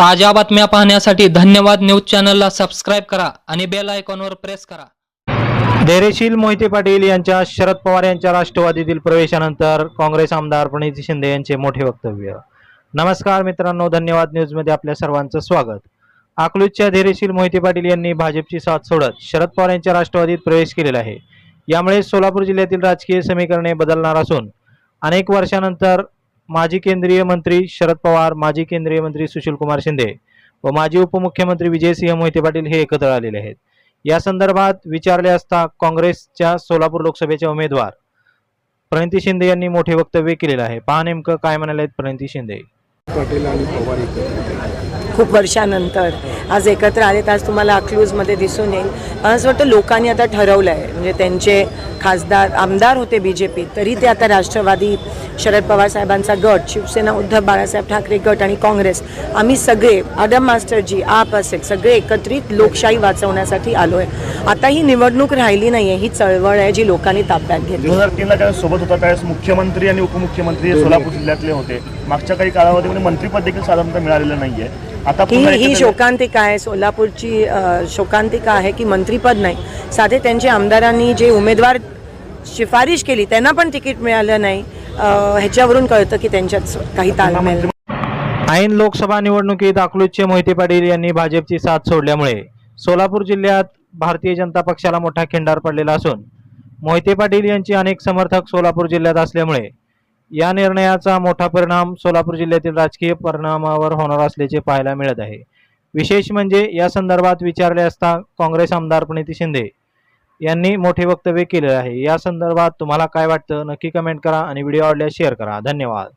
ताज्या बातम्या पाहण्यासाठी धन्यवाद न्यूज चॅनलला सबस्क्राईब करा आणि बेल आयकॉनवर प्रेस करा. धैर्यशील मोहिते पाटील यांच्या शरद पवार यांच्या राष्ट्रवादीतील प्रवेशानंतर काँग्रेस आमदार प्रणिती शिंदे यांचे मोठे वक्तव्य. नमस्कार मित्रांनो धन्यवाद न्यूजमध्ये आपल्या सर्वांचं स्वागत. अकलूजच्या धैर्यशील मोहिते पाटील यांनी भाजपची साथ सोडत शरद पवार यांच्या राष्ट्रवादीत प्रवेश केलेला आहे. यामुळे सोलापूर जिल्ह्यातील राजकीय समीकरणे बदलणार असून अनेक वर्षानंतर माजी केंद्रीय मंत्री शरद पवार माजी केंद्रीय मंत्री सुशीलकुमार शिंदे व माजी उपमुख्यमंत्री विजयसिंह मोहिते पाटील हे एकत्र आलेले आहेत. या संदर्भात विचारले असता काँग्रेसच्या सोलापूर लोकसभेचे उमेदवार प्रणिती शिंदे यांनी मोठे वक्तव्य केलेलं आहे. पहा नेमकं काय म्हणाले आहेत प्रणिती शिंदे. पाटील आणि पवार एकत्र. खूप वर्षानंतर आज एकत्र आलेत आज तुम्हाला अक्लूजमध्ये दिसून येईल. मला असं वाटतं लोकांनी आता ठरवलं आहे म्हणजे त्यांचे खासदार आमदार होते बी जे पी तरी ते आता राष्ट्रवादी शरद पवार साहेबांचा गट शिवसेना उद्धव बाळासाहेब ठाकरे गट आणि काँग्रेस आम्ही सगळे आडम मास्टरजी आप असेल सगळे एकत्रित लोकशाही वाचवण्यासाठी आलो आहे आता ही निवडणूक राहिली नाही आहे ही चळवळ आहे जी लोकांनी ताब्यात घेतली. दोन हजार तीनला ज्यावेळेस सोबत होता त्यावेळेस मुख्यमंत्री आणि उपमुख्यमंत्री सोलापूर जिल्ह्यातले होते. मागच्या काही काळामध्ये म्हणजे मंत्रीपद देखील साधारणतः मिळालेलं नाही आहे आता ही ही शोकांतिका आहे सोलापूरची शोकांतिका आहे की मंत्रीपद नाही साधे त्यांच्या आमदारांनी जे उमेदवार शिफारिश केली त्यांना पण तिकीट मिळालं नाही ह्याच्यावरून कळतं की त्यांच्यात काही नाही. ऐन लोकसभा निवडणुकीत अकलूजचे मोहिते पाटील यांनी भाजपची साथ सोडल्यामुळे सोलापूर जिल्ह्यात भारतीय जनता पक्षाला मोठा खिंडार पडलेला असून मोहिते पाटील यांचे अनेक समर्थक सोलापूर जिल्ह्यात असल्यामुळे या निर्णयाचा मोठा परिणाम सोलापूर जिल्ह्यातील राजकीय परिणामावर होणार असल्याचे पाहायला मिळत आहे. विशेष म्हणजे या संदर्भात विचारले असता काँग्रेस आमदार प्रणिती शिंदे यांनी मोठे वक्तव्य केले आहे. या संदर्भात तुम्हाला काय वाटतं? नक्की कमेंट करा आणि व्हिडिओ आवडल्यास शेअर करा. धन्यवाद.